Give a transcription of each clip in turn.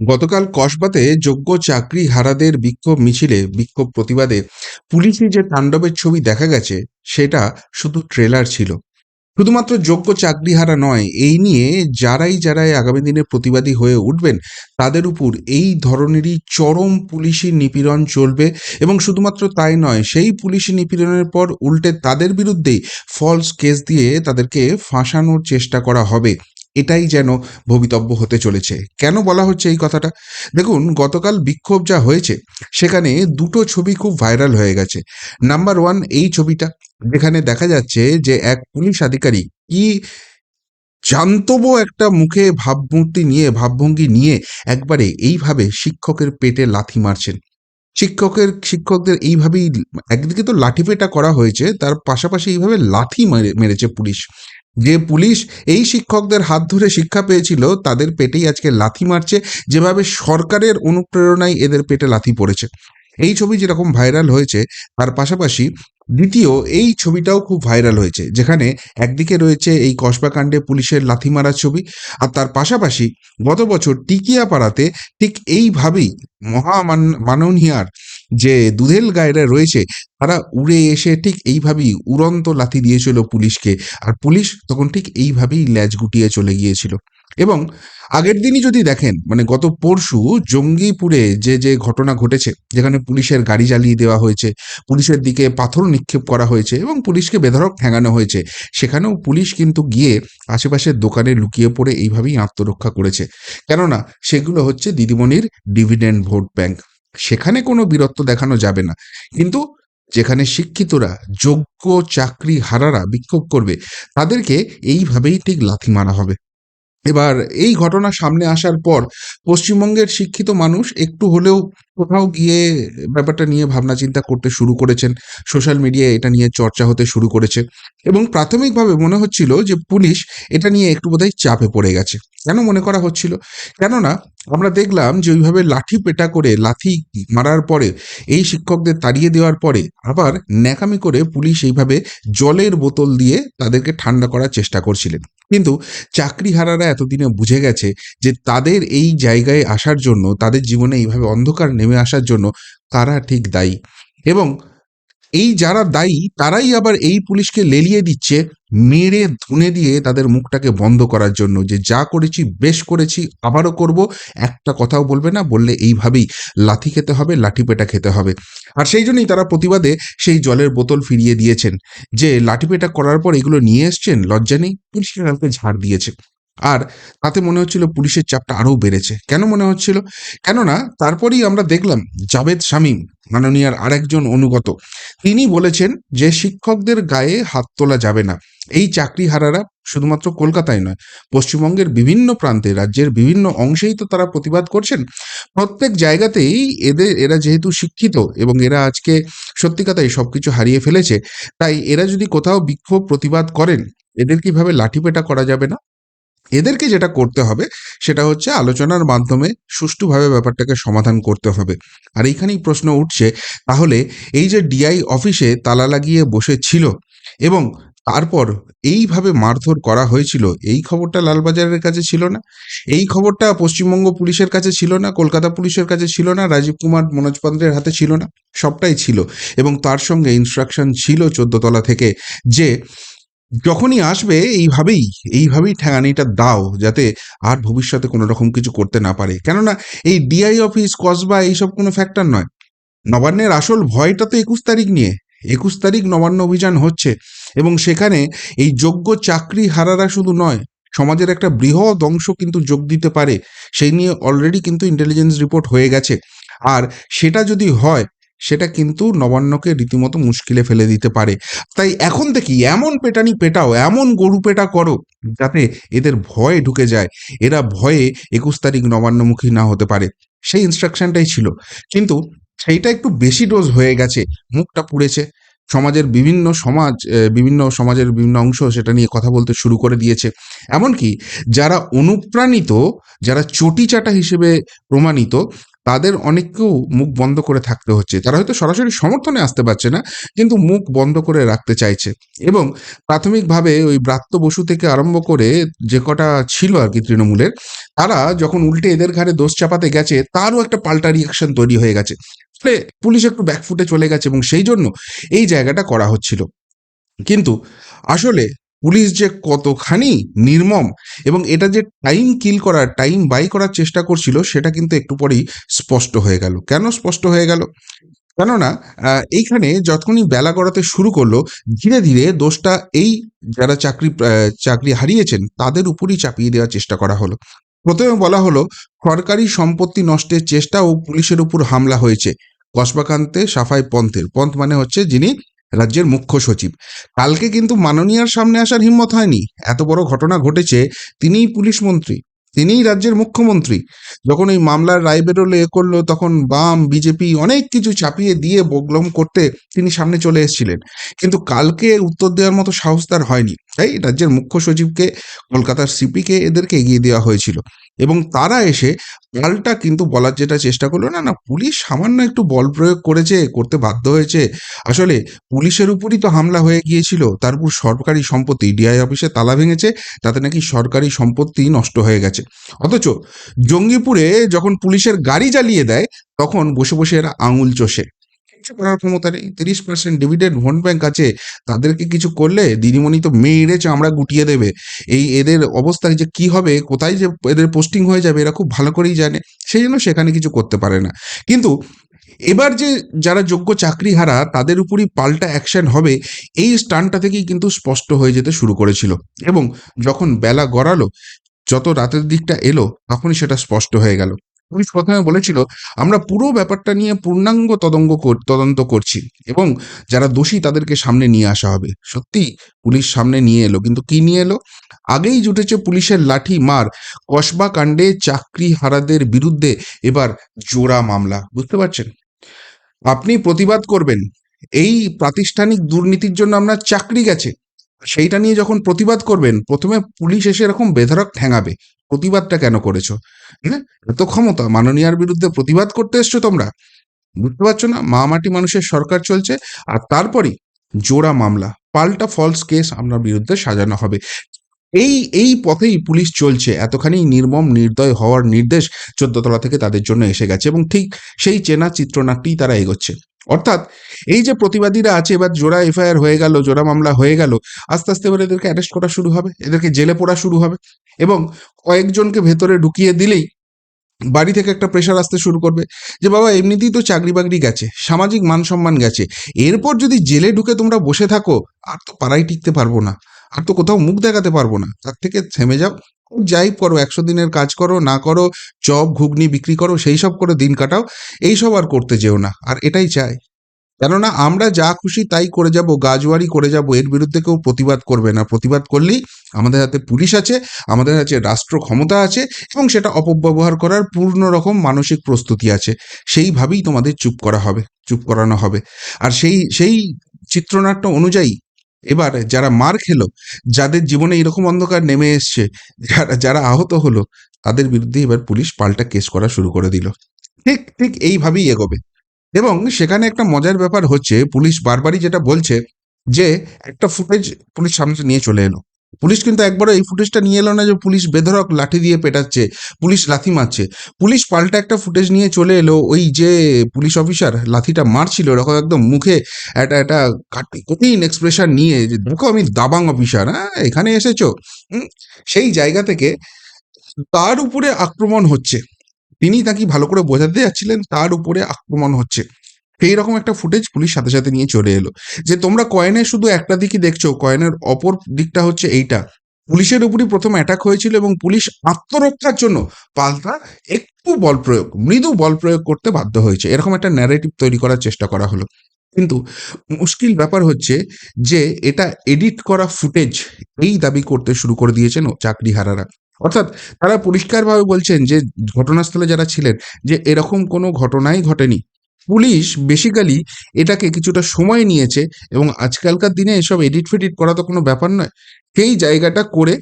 গতকাল কসবাতে যোগ্য চাকরি হারাদের বিক্ষোভ মিছিলে বিক্ষোভ প্রতিবাদে পুলিশি যে তাণ্ডবের ছবি দেখা গেছে, সেটা শুধু ট্রেলার ছিল। শুধুমাত্র যোগ্য চাকরিহারা নয়, এই নিয়ে যারাই যারাই আগামী দিনে প্রতিবাদী হয়ে উঠবেন, তাদের উপর এই ধরনেরই চরম পুলিশি নিপীড়ন চলবে এবং শুধুমাত্র তাই নয়, সেই পুলিশি নিপীড়নের পর উল্টে তাদের বিরুদ্ধেই ফলস কেস দিয়ে তাদেরকে ফাঁসানোর চেষ্টা করা হবে। এটাই যেন ভবিতব্য হতে চলেছে। কেন বলা হচ্ছে এই কথাটা? দেখুন, গতকাল বিক্ষোভ যা হয়েছে, সেখানে দুটো ছবি খুব ভাইরাল হয়ে গেছে। নাম্বার ওয়ান এই ছবিটা, যেখানে দেখা যাচ্ছে যে এক পুলিশ আধিকারিক কি জান্তব একটা মুখে ভাবমূর্তি নিয়ে, ভাবভঙ্গি নিয়ে একবারে এইভাবে শিক্ষকের পেটে লাথি মারছেন। শিক্ষকের, শিক্ষকদের এইভাবেই, একদিকে তো লাঠিপেটা করা হয়েছে, তার পাশাপাশি এইভাবে লাথি মেরে- মেরেছে পুলিশ। যে পুলিশ এই শিক্ষকদের হাত ধরে শিক্ষা পেয়েছিল, তাদের পেটেই আজকে লাথি মারছে। যেভাবে সরকারের অনুপ্রেরণায় এদের পেটে লাথি পড়েছে। এই ছবি যেরকম ভাইরাল হয়েছে, তার পাশাপাশি দ্বিতীয়, এই ছবিটাও খুব ভাইরাল হয়েছে, যেখানে একদিকে রয়েছে এই কসবাকাণ্ডে পুলিশের লাথি মারার ছবি, আর তার পাশাপাশি গত বছর টিকিয়াপাড়াতে ঠিক এইভাবেই মহামান মাননীয়ার যে দুধেল গায়েরা রয়েছে, তারা উড়ে এসে ঠিক এইভাবেই উড়ন্ত লাথি দিয়েছিল পুলিশকে, আর পুলিশ তখন ঠিক এইভাবেই ল্যাজ গুটিয়ে চলে গিয়েছিল। এবং আগের দিনই যদি দেখেন মানে গত পরশু জঙ্গিপুরে যে যে ঘটনা ঘটেছে, যেখানে পুলিশের গাড়ি জ্বালিয়ে দেওয়া হয়েছে, পুলিশের দিকে পাথর নিক্ষেপ করা হয়েছে এবং পুলিশকে বেধড়ক ঠেঙানো হয়েছে। সেখানেও পুলিশ কিন্তু গিয়ে আশেপাশের দোকানে লুকিয়ে পড়ে এইভাবেই আত্মরক্ষা করেছে। কেননা, সেগুলো হচ্ছে দিদিমণির ডিভিডেন্ড ভোট ব্যাংক সেখানে কোনো বীরত্ব দেখানো যাবে না। কিন্তু যেখানে শিক্ষিতরা, যোগ্য চাকরি হারারা বিক্ষোভ করবে, তাদেরকে এইভাবেই ঠিক লাথি মারা হবে। এবার এই ঘটনা সামনে আসার পর পশ্চিমবঙ্গের শিক্ষিত মানুষ একটু হলেও কোথাও গিয়ে ব্যাপারটা নিয়ে ভাবনা চিন্তা করতে শুরু করেছেন। সোশ্যাল মিডিয়ায় এটা নিয়ে চর্চা হতে শুরু করেছে। এবং প্রাথমিকভাবে মনে হচ্ছিল যে পুলিশ এটা নিয়ে একটু বোধহয় চাপে পড়ে গেছে। কেন মনে করা হচ্ছিল? কেননা আমরা দেখলাম যে ওইভাবে লাঠি পেটা করে লাথি মারার পরে, এই শিক্ষকদের তাড়িয়ে দেওয়ার পরে আবার ন্যাকামি করে পুলিশ এইভাবে জলের বোতল দিয়ে তাদেরকে ঠান্ডা করার চেষ্টা করছিলেন। কিন্তু চাকরিহারারা এতদিনে বুঝে গেছে যে তাদের এই জায়গায় আসার জন্য তাদের জীবনে এইভাবে অন্ধকার নেমে আসার জন্য কারা ঠিক দায়ী। এবং এই যারা দায়ী, তারাই আবার এই পুলিশকে লেলিয়ে দিচ্ছে মেরে ধুনে দিয়ে তাদের মুখটাকে বন্ধ করার জন্য যে, যা করেছি, বেশ করেছি, আবারও করব। একটা কথাও বলবে না, বললে এইভাবেই লাথি খেতে হবে, লাঠি পেটা খেতে হবে। আর সেই জন্যই তারা প্রতিবাদে সেই জলের বোতল ফিরিয়ে দিয়েছেন যে, লাঠি পেটা করার পর এগুলো নিয়ে এসছেন? লজ্জা নেই? পুলিশকে কালকে ঝাড় দিয়েছে। আর তাতে মনে হচ্ছিল পুলিশের চাপটা আরও বেড়েছে। কেন মনে হচ্ছিল? কেননা তারপরেই আমরা দেখলাম জাভেদ শামীম, মাননীয়ার আরেকজন অনুগত। তিনি বলেছেন যে শিক্ষকদের গায়ে হাত তোলা যাবে না। এই চাকরিহারারা শুধুমাত্র কলকাতায় নয়, পশ্চিমবঙ্গের বিভিন্ন প্রান্তে, রাজ্যের বিভিন্ন অংশেই তো তারা প্রতিবাদ করছেন। প্রত্যেক জায়গাতেই এদের এরা যেহেতু শিক্ষিত এবং এরা আজকে সত্যি কথাই সবকিছু হারিয়ে ফেলেছে, তাই এরা যদি কোথাও বিক্ষোভ প্রতিবাদ করেন, এদের কীভাবে লাঠিপেটা করা যাবে না? এদেরকে যেটা করতে হবে, সেটা হচ্ছে আলোচনার মাধ্যমে সুষ্ঠুভাবে ব্যাপারটাকে সমাধান করতে হবে। আর এইখানেই প্রশ্ন উঠছে, তাহলে এই যে ডিআই অফিসে তালা লাগিয়ে বসে ছিল এবং তারপর এইভাবে মারধর করা হয়েছিল, এই খবরটা লালবাজারের কাছে ছিল না? এই খবরটা পশ্চিমবঙ্গ পুলিশের কাছে ছিল না? কলকাতা পুলিশের কাছে ছিল না? রাজীব কুমার, মনোজ পান্ডের হাতে ছিল না? সবটাই ছিল। এবং তার সঙ্গে ইনস্ট্রাকশন ছিল চোদ্দতলা থেকে যে যখনই আসবে, এইভাবেই এইভাবেই ঠ্যাঙানিটা দাও, যাতে আর ভবিষ্যতে কোনো রকম কিছু করতে না পারে। কেননা, এই ডিআই অফিস কসবা, এইসব কোনো ফ্যাক্টর নয়। নবান্নের আসল ভয়টা তো একুশ তারিখ নিয়ে। একুশ তারিখ নবান্ন অভিযান হচ্ছে এবং সেখানে এই যোগ্য চাকরি হারারা শুধু নয়, সমাজের একটা বৃহৎ অংশ কিন্তু যোগ দিতে পারে। সেই নিয়ে অলরেডি কিন্তু ইন্টেলিজেন্স রিপোর্ট হয়ে গেছে। আর সেটা যদি হয় সেটা কিন্তু নবান্নকে রীতিমতো মুশকিলে ফেলে দিতে পারে। তাই এখন থেকে এমন পেটানি পেটাও, এমন গরু পেটা করো, যাতে এদের ভয়ে ঢুকে যায়। এরা ভয়ে একুশ তারিখ নবান্নমুখী না হতে পারে। সেই ইনস্ট্রাকশনটাই ছিল। কিন্তু সেইটা একটু বেশি ডোজ হয়ে গেছে, মুখটা পুড়েছে। সমাজের বিভিন্ন সমাজ বিভিন্ন সমাজের বিভিন্ন অংশ সেটা নিয়ে কথা বলতে শুরু করে দিয়েছে। এমনকি যারা অনুপ্রাণিত, যারা চটিচাটা হিসেবে প্রমাণিত তাদের অনেককেও মুখ বন্ধ করে থাকতে হচ্ছে। তারা হয়তো সরাসরি সমর্থনে আসতে পারছে না, কিন্তু মুখ বন্ধ করে রাখতে চাইছে। এবং প্রাথমিকভাবে ওই ব্রাত্য বসু থেকে আরম্ভ করে যে কটা ছিল আর কি তৃণমূলের, তারা যখন উল্টে এদের ঘাড়ে দোষ চাপাতে গেছে, তারও একটা পাল্টা রিয়াকশন তৈরি হয়ে গেছে। ফলে পুলিশ একটু ব্যাকফুটে চলে গেছে এবং সেই জন্য এই জায়গাটা করা হচ্ছিল। কিন্তু আসলে পুলিশ যে কতখানি নির্মম এবং এটা যে টাইম কিল করার টাইম বাই করার চেষ্টা করছিল, সেটা কিন্তু একটু পরেই স্পষ্ট হয়ে গেল। কেন স্পষ্ট হয়ে গেল? কেননা এইখানে যতক্ষণই বেলা গড়াতে শুরু করল, ধীরে ধীরে দোষটা এই যারা চাকরি চাকরি হারিয়েছেন, তাদের উপরই চাপিয়ে দেওয়ার চেষ্টা করা হলো। প্রথমে বলা হলো, সরকারি সম্পত্তি নষ্টের চেষ্টা ও পুলিশের উপর হামলা হয়েছে। কসবাকান্তে সাফাই পন্থের, পন্থ মানে হচ্ছে যিনি রাজ্যের মুখ্য সচিব। কালকে কিন্তু মাননীয়ার সামনে আসার হিম্মত হয়নি। এত বড় ঘটনা ঘটেছে, তিনিই পুলিশ মন্ত্রী, তিনিই রাজ্যের মুখ্যমন্ত্রী। যখন ওই মামলার রায় বেরোলে, এ করল, তখন বাম, বিজেপি অনেক কিছু চাপিয়ে দিয়ে বগলম করতে তিনি সামনে চলে এসেছিলেন। কিন্তু কালকে উত্তর দেওয়ার মতো সাহস তার হয়নি। তাই রাজ্যের মুখ্য সচিবকে, কলকাতার সিপিকে এদেরকে এগিয়ে দেওয়া হয়েছিল। এবং তারা এসে পাল্টা কিন্তু বলার যেটা চেষ্টা করল, না না, পুলিশ সামান্য একটু বল প্রয়োগ করেছে, করতে বাধ্য হয়েছে। আসলে পুলিশের উপরই তো হামলা হয়ে গিয়েছিল, তার উপর সরকারি সম্পত্তি ডিআই অফিসে তালা ভেঙেছে, তাতে নাকি সরকারি সম্পত্তি নষ্ট হয়ে গেছে। অথচ জঙ্গিপুরে যখন পুলিশের গাড়ি জ্বালিয়ে দেয়, তখন বসে বসে এরা আঙুল চষে। কিছু করার ক্ষমতা নেই। তিরিশ পার্সেন্ট ডিভিডেন্ড ভোট ব্যাংক আছে, তাদেরকে কিছু করলে দিদিমণি তো মেয়েরে চামড়া গুটিয়ে দেবে। এই এদের অবস্থায় যে কি হবে, কোথায় যে এদের পোস্টিং হয়ে যাবে, এরা খুব ভালো করেই জানে। সেই জন্য সেখানে কিছু করতে পারে না। কিন্তু এবার যে যারা যোগ্য চাকরি হারা তাদের উপরই পাল্টা অ্যাকশন হবে, এই স্টানটা থেকেই কিন্তু স্পষ্ট হয়ে যেতে শুরু করেছিল। এবং যখন বেলা গড়ালো, যত রাতের দিকটা এলো, তখনই সেটা স্পষ্ট হয়ে গেল। পুলিশ প্রথমে বলেছিল, আমরা পুরো ব্যাপারটা নিয়ে পূর্ণাঙ্গ তদঙ্গ তদন্ত করছি এবং যারা দোষী তাদেরকে সামনে নিয়ে আসা হবে। সত্যি পুলিশ সামনে নিয়ে এলো, কিন্তু কি নিয়ে এলো? আগেই জুটেছে পুলিশের লাঠি মার, কসবা কাণ্ডে চাকরি হারাদের বিরুদ্ধে এবার জোড়া মামলা, বুঝতে পারছেন? আপনি প্রতিবাদ করবেন, এই প্রাতিষ্ঠানিক দুর্নীতির জন্য আপনার চাকরি গেছে। সেইটা নিয়ে যখন প্রতিবাদ করবেন, প্রথমে পুলিশ এসে এরকম বেধরক ঠ্যাঙাবে প্রতিবাদটা কেন করেছ? হ্যাঁ? এত ক্ষমতা, মাননীয়ার বিরুদ্ধে প্রতিবাদ করতে এসছো তোমরা? বুঝতে পারছ না? মা মাটি মানুষের সরকার চলছে আর তারপরই জোড়া মামলা, পাল্টা ফলস কেস আপনার বিরুদ্ধে সাজানো হবে। এই এই পথেই পুলিশ চলছে। এতখানি নির্মম, নির্দয় হওয়ার নির্দেশ চোদ্দতলা থেকে তাদের জন্য এসে গেছে এবং ঠিক সেই চেনা চিত্রনাট্যেই তারা এগোচ্ছে। অর্থাৎ এই যে প্রতিবাদীরা আছে, এবার জোড়া এফআইআর হয়ে গেল, জোড়া মামলা হয়ে গেল, আস্তে আস্তে এবার এদেরকে অ্যারেস্ট করা শুরু হবে, এদেরকে জেলে পড়া শুরু হবে এবং কয়েকজনকে ভেতরে ঢুকিয়ে দিলেই বাড়ি থেকে একটা প্রেশার আসতে শুরু করবে যে, বাবা, এমনিতেই তো চাকরি বাকরি গেছে, সামাজিক মান সম্মান গেছে, এরপর যদি জেলে ঢুকে তোমরা বসে থাকো, আর তো পাড়ায় টিকতে পারব না। আর তো কোথাও মুখ দেখাতে পারব না। তার থেকে থেমে যাও। যাই করো, একশো দিনের কাজ করো, না করো, চপ, ঘুগনি বিক্রি করো, সেই সব করে দিন কাটাও। এইসব আর করতে যেও না, আর এটাই চাই। কেননা আমরা যা খুশি তাই করে যাব গাজওয়ারি করে যাব, এর বিরুদ্ধে কেউ প্রতিবাদ করবে না। প্রতিবাদ করলেই আমাদের হাতে পুলিশ আছে, আমাদের কাছে রাষ্ট্র ক্ষমতা আছে, এবং সেটা অপব্যবহার করার পূর্ণ রকম মানসিক প্রস্তুতি আছে। সেইভাবেই তোমাদের চুপ করা হবে, চুপ করানো হবে। আর সেই সেই চিত্রনাট্য অনুযায়ী এবার যারা মার খেলো, যাদের জীবনে এরকম অন্ধকার নেমে এসছে, যারা যারা আহত হলো, তাদের বিরুদ্ধে এবার পুলিশ পাল্টা কেস করা শুরু করে দিল। ঠিক ঠিক এইভাবেই এগোবে। এবং সেখানে একটা মজার ব্যাপার হচ্ছে, পুলিশ বারবারই যেটা বলছে যে, একটা ফুটেজ পুলিশ সামনে নিয়ে চলে এলো। পুলিশ কিন্তু একবারও এই ফুটেজটা নিয়ে এলো না যে পুলিশ বেধরক লাঠি দিয়ে পেটাচ্ছে, পুলিশ লাথি মারছে। পুলিশ পাল্টা একটা ফুটেজ নিয়ে চলে এলো, ওই যে পুলিশ অফিসার লাথিটা মারছিল এরকম একদম মুখে একটা একটা কাটি- কঠিন এক্সপ্রেশন নিয়ে যে, দেখো আমি দাবাং অফিসার হ্যাঁ এখানে এসেছ। সেই জায়গা থেকে তার উপরে আক্রমণ হচ্ছে। তিনি তাকে ভালো করে বোঝাতে যাচ্ছিলেন, তার উপরে আক্রমণ হচ্ছে। সেই রকম একটা ফুটেজ পুলিশ সাথে সাথে নিয়ে চলে এলো। যে তোমরা কয়েনের শুধু একটা দিকই দেখছ কয়েনের অপর দিকটা হচ্ছে এইটা। পুলিশের উপরই প্রথম অ্যাটাক হয়েছিল এবং পুলিশ আত্মরক্ষার জন্য পাল্টা একটু বল প্রয়োগ, মৃদু বল প্রয়োগ করতে বাধ্য হয়েছে। এরকম একটা ন্যারেটিভ তৈরি করার চেষ্টা করা হলো। কিন্তু মুশকিল ব্যাপার হচ্ছে যে এটা এডিট করা ফুটেজ এই দাবি করতে শুরু করে দিয়েছেন চাকরিহারারা। অর্থাৎ তারা পরিষ্কারভাবে বলছেন যে ঘটনাস্থলে যারা ছিলেন, যে এরকম কোনো ঘটনাই ঘটেনি। পুলিশ বেসিক্যালি এটাকে কিছুটা সময় নিয়েছে এবং আজকালকার দিনে এসব এডিট ফেডিট করা তো কোনো ব্যাপার নয়। সেই জায়গাটা করে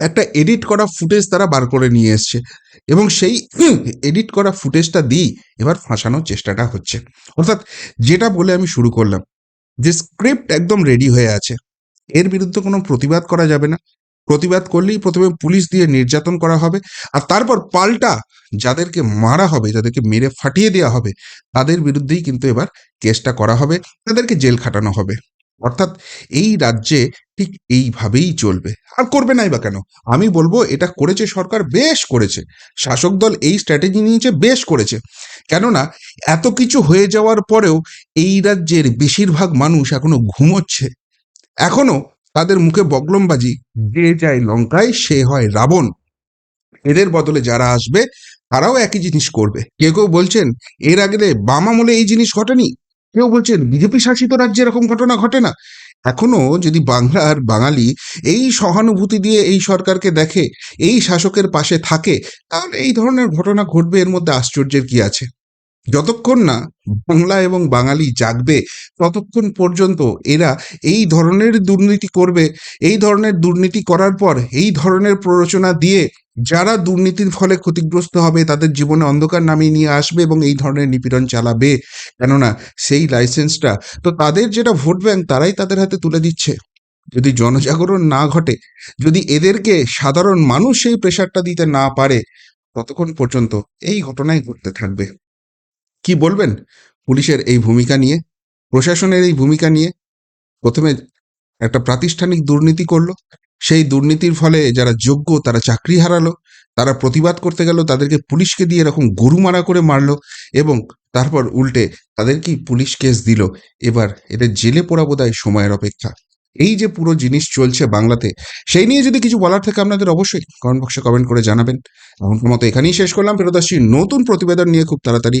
একটা এডিট করা ফুটেজ তারা বার করে নিয়ে এসছে এবং সেই এডিট করা ফুটেজটা দিই এবার ফাঁসানোর চেষ্টাটা হচ্ছে। অর্থাৎ যেটা বলে আমি শুরু করলাম, যে স্ক্রিপ্ট একদম রেডি হয়ে আছে। এর বিরুদ্ধে কোনো প্রতিবাদ করা যাবে না। প্রতিবাদ করলেই প্রথমে পুলিশ দিয়ে নির্যাতন করা হবে আর তারপর পাল্টা যাদেরকে মারা হবে, যাদেরকে মেরে ফাটিয়ে দেওয়া হবে, তাদের বিরুদ্ধেই কিন্তু এবার কেসটা করা হবে, তাদেরকে জেল খাটানো হবে। অর্থাৎ এই রাজ্যে ঠিক এইভাবেই চলবে। আর করবে নাই বা কেন? আমি বলব এটা করেছে সরকার, বেশ করেছে। শাসক দল এই স্ট্র্যাটেজি নিয়েছে, বেশ করেছে। কেননা এত কিছু হয়ে যাওয়ার পরেও এই রাজ্যের বেশিরভাগ মানুষ এখনও ঘুমোচ্ছে। এখনও তাদের মুখে বগলমবাজি যে যায় লঙ্কায় সে হয় রাবণ। এদের বদলে যারা আসবে, তারাও একই জিনিস করবে। কেউ কেউ বলছেন, এর আগে বাম আমলে এই জিনিস ঘটেনি। কেউ বলছেন, বিজেপি শাসিত রাজ্যে এরকম ঘটনা ঘটে না। এখনও যদি বাংলার বাঙালি এই সহানুভূতি দিয়ে এই সরকারকে দেখে, এই শাসকের পাশে থাকে, তাহলে এই ধরনের ঘটনা ঘটবে, এর মধ্যে আশ্চর্যের কি আছে? যতক্ষণ না বাংলা এবং বাঙালি জাগবে, ততক্ষণ পর্যন্ত এরা এই ধরনের দুর্নীতি করবে। এই ধরনের দুর্নীতি করার পর এই ধরনের প্ররোচনা দিয়ে যারা দুর্নীতির ফলে ক্ষতিগ্রস্ত হবে, তাদের জীবনে অন্ধকার নামিয়ে নিয়ে আসবে এবং এই ধরনের নিপীড়ন চালাবে। কেননা সেই লাইসেন্সটা, তো তাদের যেটা ভোট ব্যাংক তারাই তাদের হাতে তুলে দিচ্ছে। যদি জনজাগরণ না ঘটে, যদি এদেরকে সাধারণ মানুষ সেই প্রেশারটা দিতে না পারে, ততক্ষণ পর্যন্ত এই ঘটনাই ঘটতে থাকবে। কি বলবেন? পুলিশের এই ভূমিকা নিয়ে, প্রশাসনের এই ভূমিকা নিয়ে প্রথমে একটা প্রাতিষ্ঠানিক দুর্নীতি করল। সেই দুর্নীতির ফলে যারা যোগ্য, তারা চাকরি হারালো, তারা প্রতিবাদ করতে গেল, তাদেরকে পুলিশকে দিয়ে এরকম গরু মারা করে মারলো এবং তারপর উল্টে তাদেরকেই পুলিশ কেস দিল? এবার এদের জেলে পড়া বোধহয় সময়ের অপেক্ষা। এই যে পুরো জিনিস চলছে বাংলাতে, সেই নিয়ে যদি কিছু বলার থাকে আপনাদের অবশ্যই কমেন্ট বক্সে কমেন্ট করে জানাবেন। এমনকার মতো এখানেই শেষ করলাম। ফেরত আসছি নতুন প্রতিবেদন নিয়ে খুব তাড়াতাড়ি।